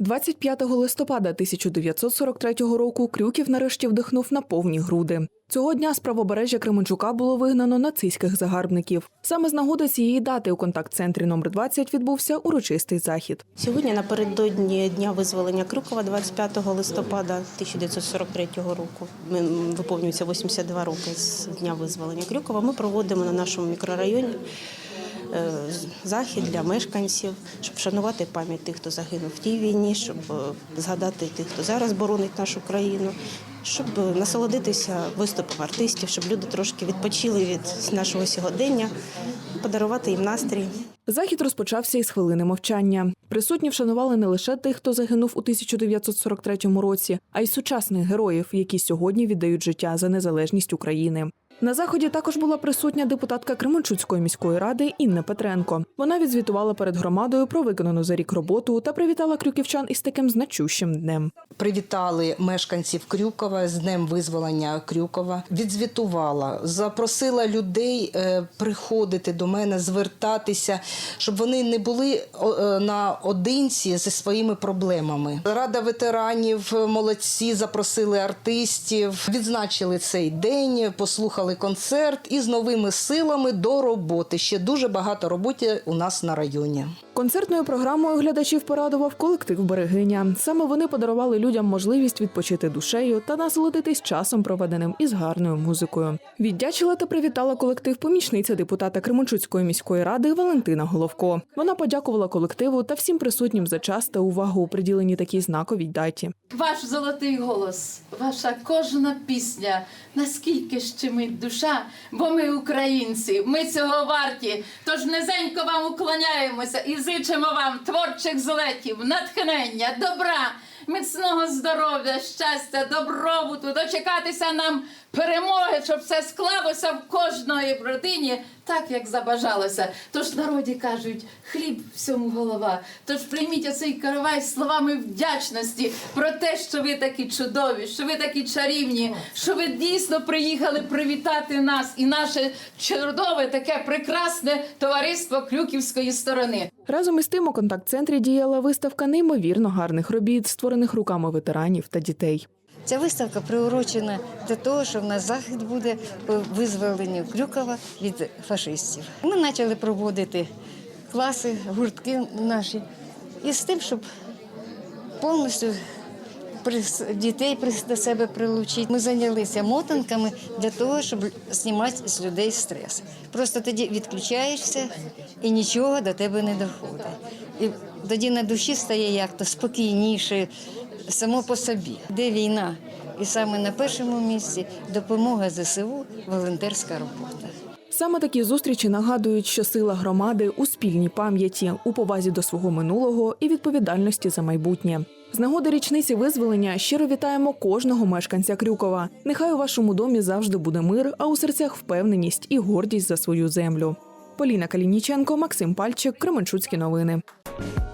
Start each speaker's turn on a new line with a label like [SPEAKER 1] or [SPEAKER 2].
[SPEAKER 1] 25 листопада 1943 року Крюків нарешті вдихнув на повні груди. Цього дня з правобережжя Кременчука було вигнано нацистських загарбників. Саме з нагоди цієї дати у контакт-центрі номер 20 відбувся урочистий захід.
[SPEAKER 2] Сьогодні напередодні дня визволення Крюкова, 25 листопада 1943 року. Ми- Виповнюється 82 роки з дня визволення Крюкова. Ми проводимо на нашому мікрорайоні захід для мешканців, щоб вшанувати пам'ять тих, хто загинув в тій війні, щоб е, згадати тих, хто зараз боронить нашу країну, щоб е, насолодитися виступом артистів, щоб люди трошки відпочили від нашого сьогодення, подарувати їм настрій.
[SPEAKER 1] Захід розпочався із хвилини мовчання. Присутні вшанували не лише тих, хто загинув у 1943 році, а й сучасних героїв, які сьогодні віддають життя за незалежність України. На заході також була присутня депутатка Кременчуцької міської ради Інна Петренко. Вона відзвітувала перед громадою про виконану за рік роботу та привітала крюківчан із таким значущим днем.
[SPEAKER 3] Привітали мешканців Крюкова з днем визволення Крюкова. Відзвітувала, запросила людей е, приходити до мене, звертатися, щоб вони не були е, наодинці зі своїми проблемами. Рада ветеранів, молодці, запросили артистів, відзначили цей день, послухали концерт і з новими силами до роботи. Ще дуже багато роботи у нас на районі.
[SPEAKER 1] Концертною програмою глядачів порадував колектив Берегиня. Саме вони подарували людям можливість відпочити душею та насолодитись часом, проведеним із гарною музикою. Віддячила та привітала колектив помічниця депутата Кременчуцької міської ради Валентина Головко. Вона подякувала колективу та всім присутнім за час та увагу у приділенні такій знаковій даті.
[SPEAKER 4] Ваш золотий голос, ваша кожна пісня, наскільки щемить душа, бо ми українці, ми цього варті. Тож низенько вам уклоняємося і зичимо вам творчих злетів, натхнення, добра, міцного здоров'я, щастя, добробуту, дочекатися нам перемоги, щоб все склалося в кожної родині так, як забажалося. Тож в народі кажуть, хліб всьому голова. Тож прийміть оцей каравай словами вдячності про те, що ви такі чудові, що ви такі чарівні, що ви дійсно приїхали привітати нас і наше чудове, таке прекрасне товариство Крюківської сторони.
[SPEAKER 1] Разом із тим у контакт-центрі діяла виставка неймовірно гарних робіт, створених руками ветеранів та дітей.
[SPEAKER 5] Ця виставка приурочена до того, що в нас захід буде по визволенню Крюкова від фашистів. Ми почали проводити класи, гуртки наші, і з тим, щоб повністю дітей до себе прилучити. Ми зайнялися мотанками для того, щоб знімати з людей стрес. Просто тоді відключаєшся і нічого до тебе не доходить. І тоді на душі стає як-то спокійніше само по собі. Де війна? І саме на першому місці допомога ЗСУ, волонтерська робота.
[SPEAKER 1] Саме такі зустрічі нагадують, що сила громади у спільній пам'яті, у повазі до свого минулого і відповідальності за майбутнє. З нагоди річниці визволення щиро вітаємо кожного мешканця Крюкова. Нехай у вашому домі завжди буде мир, а у серцях впевненість і гордість за свою землю. Поліна Калініченко, Максим Пальчик, Кременчуцькі новини. you